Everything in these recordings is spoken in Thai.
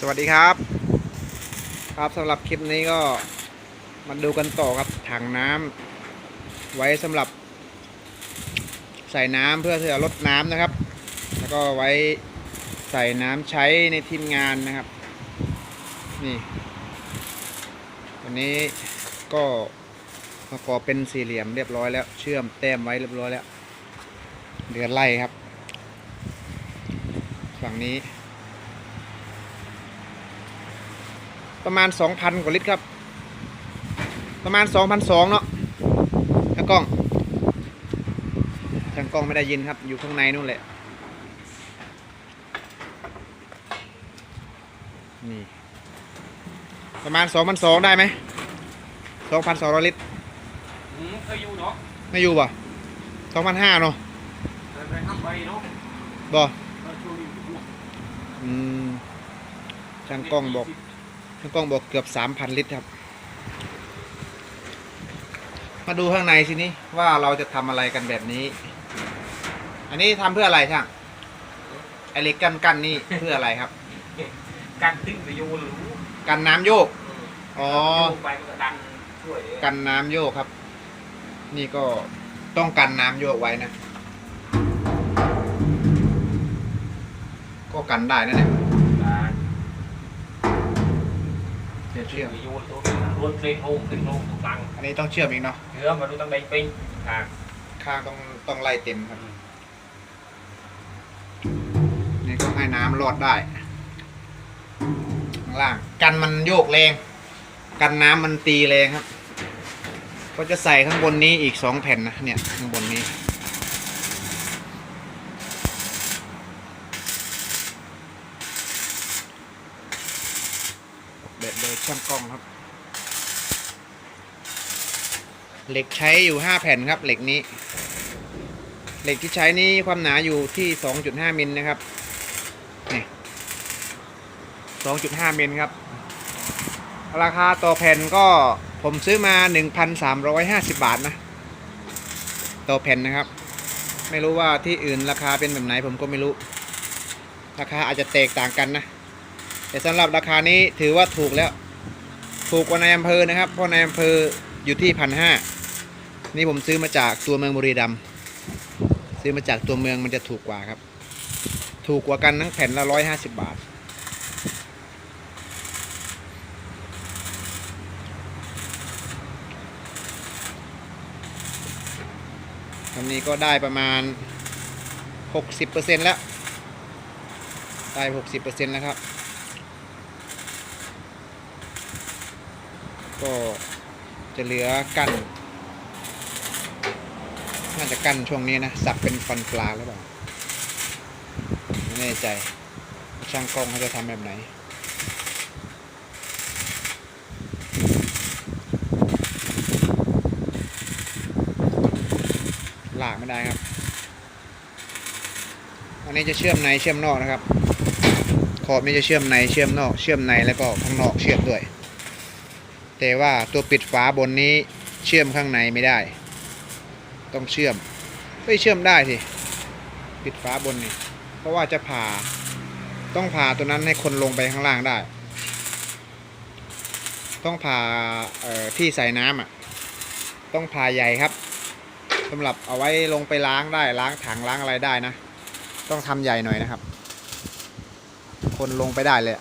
สวัสดีครับ ครับสำหรับคลิปนี้ก็มาดูกันต่อครับถังน้ำไว้สำหรับใส่น้ำเพื่อที่จะลดน้ำนะครับ แล้วก็ไว้ใส่น้ำใช้ในทีมงานนะครับ นี่วันนี้ก็ประกอบเป็นสี่เหลี่ยมเรียบร้อยแล้ว เชื่อมแต้มไว้เรียบร้อยแล้ว เดือนไล่ครับ ฝั่งนี้ ประมาณ 2,000 กว่าลิตรครับ ประมาณ 2,200เนาะทางกล้อง ทางกล้องไม่ได้ยินครับ อยู่ข้างในนู่นแหละ นี่ ประมาณ 2,200 ได้ไหม 2,200 ลิตรอืมเคยอยู่เนาะไม่อยู่ป่ะ2,500 เนาะเคยไปทำไปเนาะบ่ตอนช่วงนี้อยู่อืมช่างกล้องบอก ช่างกล้องบอกเกือบ3,000ลิตรครับ มาดูข้างในสินี้ว่าเราจะทำอะไรกันแบบนี้ อันนี้ทำเพื่ออะไรช่างไอเหล็กกันกันนี่เพื่ออะไรครับ การตึ้งไปโยนหรือกันน้ำโยก อ๋อ โยกไปมันก็ดันช่วยกันน้ำโยกครับ นี่ก็ต้องกันน้ำโยกไว้นะ ก็กันได้นะเนี่ย เดี๋ยวเชื่องมไปโยนตัวรวนเพลงโฮมเพลงโฮมถูกตังอันนี้ต้องเชื่อมอีกเนาะเนื้อมาดูตั้งใดปิ้งทางข้างต้องต้องไล่เต็มครับ นี่ก็ให้น้ำรอดได้ข้างล่าง กันมันโยกแรง กันน้ำมันตีแรงครับ ก็จะใส่ข้างบนนี้อีกสองแผ่นนะเนี่ยข้างบนนี้ เด็ดโดยช่างกล้องครับ เหล็กใช้อยู่ห้าแผ่นครับ เหล็กนี้ เหล็กที่ใช้นี้ความหนาอยู่ที่สองจุดห้ามิลนะครับนี่สองจุดห้ามิลครับ ราคาต่อแผ่นก็ผมซื้อมาหนึ่งพันสามร้อยห้าสิบบาทนะ ต่อแผ่นนะครับ ไม่รู้ว่าที่อื่นราคาเป็นแบบไหนผมก็ไม่รู้ ราคาอาจจะแตกต่างกันนะแต่สำหรับราคานี้ถือว่าถูกแล้ว ถูกกว่าในอำเภอนะครับ เพราะในอำเภออยู่ที่พันห้านี่ผมซื้อมาจากตัวเมืองบุรีรัมย์ซื้อมาจากตัวเมืองมันจะถูกกว่าครับ ถูกกว่ากันทั้งแผ่นละร้อยห้าสิบบาทตอนนี้ก็ได้ประมาณ 60%แล้ว ได้ 60%แล้วครับ ก็จะเหลือกั้นน่าจะกั้นช่วงนี้นะ สักเป็นฟันปลาหรือเปล่าไม่แน่ใจ ช่างกล้องเขาจะทำแบบไหน หลากไม่ได้ครับ อันนี้จะเชื่อมในเชื่อมนอกนะครับ ขอบนี้จะเชื่อมในเชื่อมนอก เชื่อมในแล้วก็ข้างนอกเชื่อมด้วย แต่ว่าตัวปิดฝาบนนี้เชื่อมข้างในไม่ได้ ต้องเชื่อมไม่เชื่อมได้สิปิดฝาบนนี่เพราะว่าจะผ่าต้องผ่าตัวนั้นให้คนลงไปข้างล่างได้ ต้องผ่าที่ใส่น้ำอะ ต้องผ่าใหญ่ครับสำหรับเอาไว้ลงไปล้างได้ล้างถังล้างอะไรได้นะ ต้องทำใหญ่หน่อยนะครับ คนลงไปได้เลย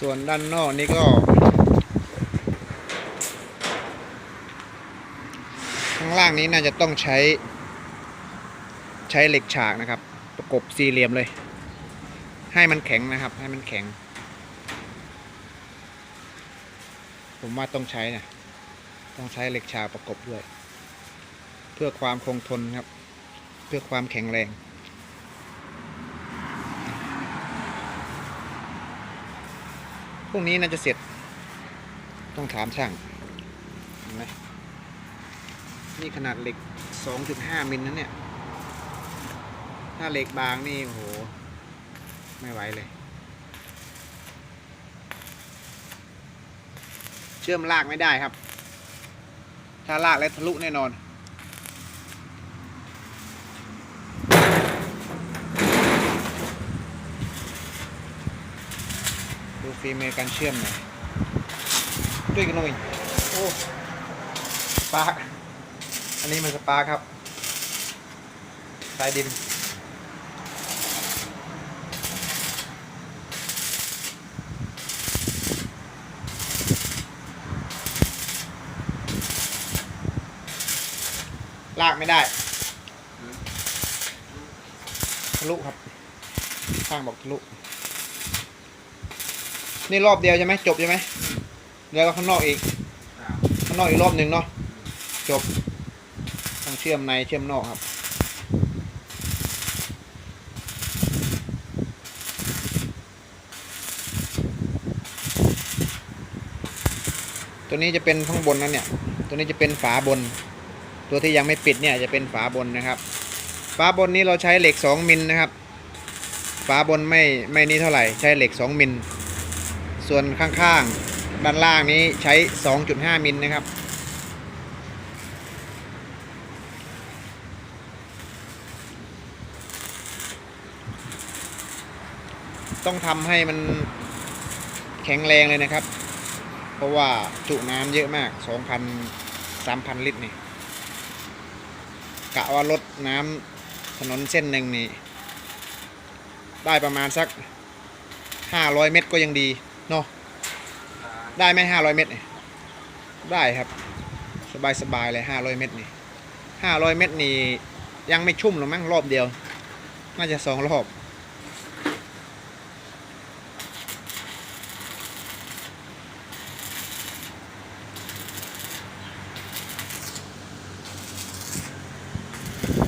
ส่วนด้านนอกนี่ก็ ข้างล่างนี้น่าจะต้องใช้ ใช้เหล็กฉากนะครับ ประกบสี่เหลี่ยมเลย ให้มันแข็งนะครับ ให้มันแข็ง ผมว่าต้องใช้นะต้องใช้เหล็กฉากประกบด้วย เพื่อความคงทนครับ เพื่อความแข็งแรง พรุ่งนี้น่าจะเสร็จ ต้องถามช่างเห็นไหมนี่ขนาดเหล็ก 2.5 มิลนะเนี่ย ถ้าเหล็กบางนี่โห ไม่ไหวเลย เชื่อมลากไม่ได้ครับ ถ้าลากแล้วทะลุแน่นอน ดูฝีมือการเชื่อมหน่อยช่วยกันหน่อยโอ้ปาร์คอันนี้มันสปาร์ครับสายดินลากไม่ได้ทะลุครับ ข้างบอกทะลุ นี่รอบเดียวใช่ไหมจบใช่ไหมแล้วก็ข้างนอกอีกข้างนอกอีกรอบหนึ่งเนาะจบต้องเชื่อมในเชื่อมนอกครับตัวนี้จะเป็นข้างบนนั่นเนี่ย ตัวนี้จะเป็นฝาบน ตัวที่ยังไม่ปิดเนี่ยจะเป็นฝาบนนะครับ ฝาบนนี้เราใช้เหล็ก 2 มิลนะครับ ฝาบนไม่ไม่นี้เท่าไหร่ใช้เหล็ก 2 มิล ส่วนข้างๆ ด้านล่างนี้ใช้ 2.5 มิลนะครับ ต้องทำให้มันแข็งแรงเลยนะครับ เพราะว่าจุน้ำเยอะมาก 2,000 3,000 ลิตรนี่กะว่าลดน้ำถนนเส้นหนึ่งนี่ได้ประมาณสัก 500 เมตรก็ยังดี เนาะได้ไหม500เมตรนี่ได้ครับ สบายสบายเลย500เมตรนี่500เมตรนี่ยังไม่ชุ่มหรอกมั้งรอบเดียว น่าจะสองรอบ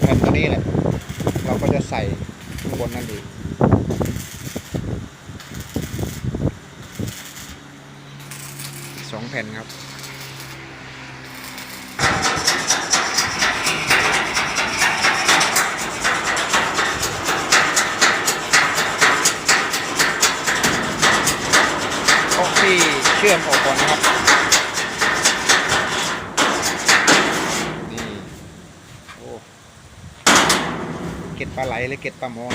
แผ่นตัวนี้แหละเราก็จะใส่ข้างบนนั่นเองอีกสอง แผ่นครับต้องที่เชื่อมออกก่อนนะครับนี่โอ้เก็ดปลาไหลหรือเก็ดปลาหมอ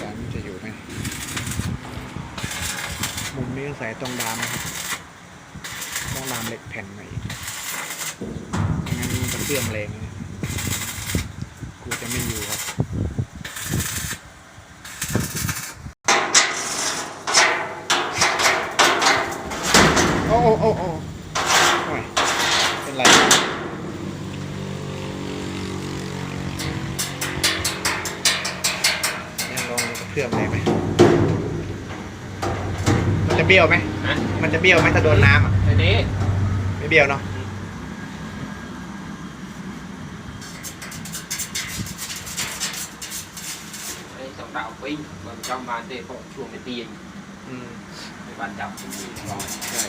สามจะอยู่ไหมมุม นี้ต้องใส่ตรงดามนะครับต้องดามเหล็กแผ่นมาอีกไม่งั้นมันจะเครื่องแรงกูจะไม่อยู่ครับโอ้โอ้โอ้โอ้โอ้ยเป็นไรเนี่ยลองกับเครื่องได้ไหม จะเบี้ยวไหมฮะ มันจะเบี้ยวไหมถ้าโดนน้ำอะ ไอ้นี้ไม่เบี้ยวเนาะไอ้สองดาวปิ้งมันจำมาเตะพวกช่วงในเตียงอืมในบ้านจับที่มีรอยใช่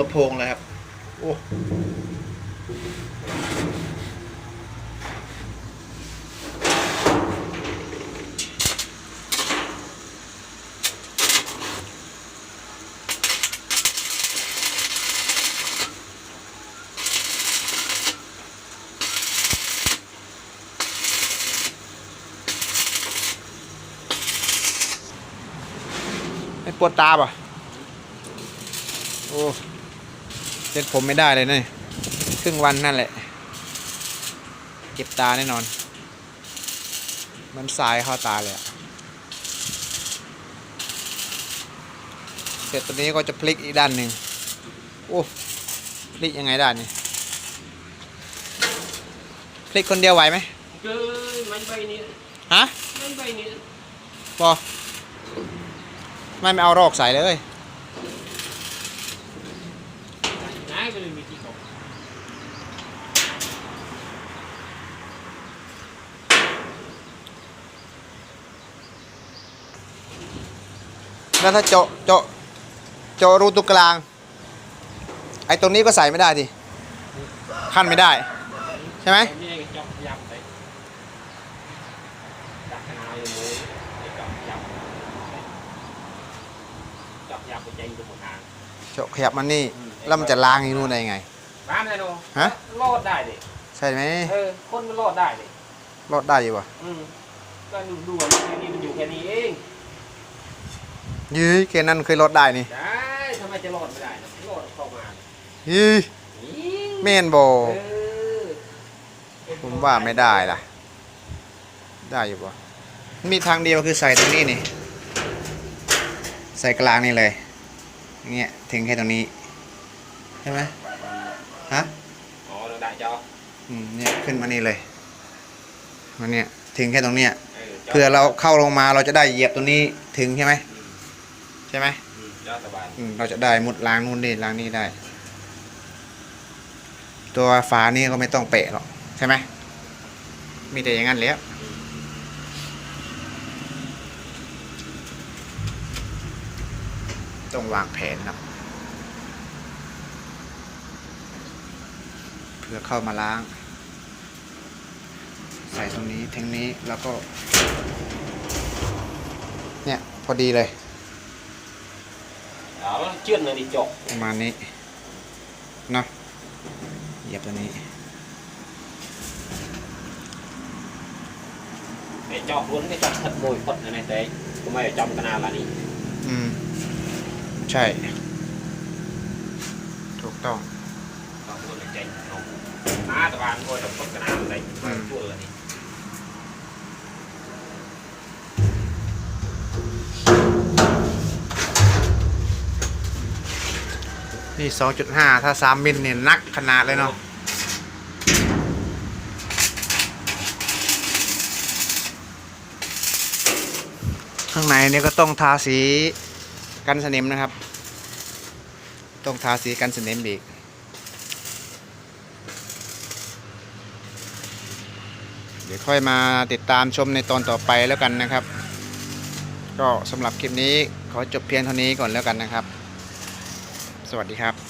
ดอกเหมันตุลโพงเลยครับ โอ้ไม่ปวดตาป่ะโอ้ เซ็ตผมไม่ได้เลยนะครึ่งวันนั่นแหละ เก็บตาแน่นอน มันสายเข้าตาเลยอะเสร็จตัวนี้ก็จะพลิกอีกด้านหนึ่งโอ้พลิกยังไงด้านนี้พลิกคนเดียวไหวไหมเกิมันใบนี้ฮะมันใบนี้พอไม่ไม่เอารอกใส่เลย แล้วถ้าเจาะเจาะเจาะรูตรงกลาง ไอ้ตรงนี้ก็ใส่ไม่ได้ดิขั้นไม่ได้ ใช่ไหมเจาะขยับมันนี่ แล้วมันจะล้างอีนู่นได้ยังไงล้างได้ดูฮะรอดได้ดิใช่ไหมเออคนมันรอดได้ดิรอดได้อยู่ปะอืมก็ดูดูแค่นี่มันอยู่แค่นี้เอง ยื้อแค่นั้นเคยรอดได้นี่ได้ทำไมจะรอดไม่ได้นะรอดเข้ามายื้อนี่เมนโบเออผมว่าไม่ได้ล่ะ ได้อยู่ปะมีทางเดียวคือใส่ตรงนี้นี่ ใส่กลางนี่เลยอย่างเงี้ยถึงแค่ตรงนี้ใช่ไหมฮะอ๋อเราได้จออืมเนี่ยขึ้นมานี่เลยมันเนี่ยถึงแค่ตรงเนี้ยเออจเพื่อเราเข้าลงมาเราจะได้เหยียบตรงนี้ถึงใช่ไหมใช่ไหมอืมจอสบายอืมเราจะได้มุดล้างนู่นนี่ล้างนี่ได้ ตัวฝานี่ก็ไม่ต้องเปะหรอกใช่ไหมมีแต่อย่างนั้นแล้วต้องวางแผนครับเพื่อเข้ามาล้าง ใส่ตรงนี้แทงนี้แล้วก็ เนี่ย พอดีเลย เอาเชื่อนเลยดิจกประมาณนี้เนาะเหยียบตัวนี้ไอ้จอกล้วนก็จอกถัดโบยพดในแต่ก็ไม่จำขนาดละนี่อืม ใช่ ถูกต้องจอกล้วนเจ๋งเอาหน้าตะวันโอ้ยจำพดขนาดอะไรไม่ช่วยเลยนี่ นี่สองจุดห้าถ้าสามมิลเนี่ยนักขนาดเลยเนาะข้างในเนี่ยก็ต้องทาสีกันสนิมนะครับ ต้องทาสีกันสนิมอีกเดี๋ยวค่อยมาติดตามชมในตอนต่อไปแล้วกันนะครับ ก็สำหรับคลิปนี้ขอจบเพียงเท่านี้ก่อนแล้วกันนะครับ วัสดีครับ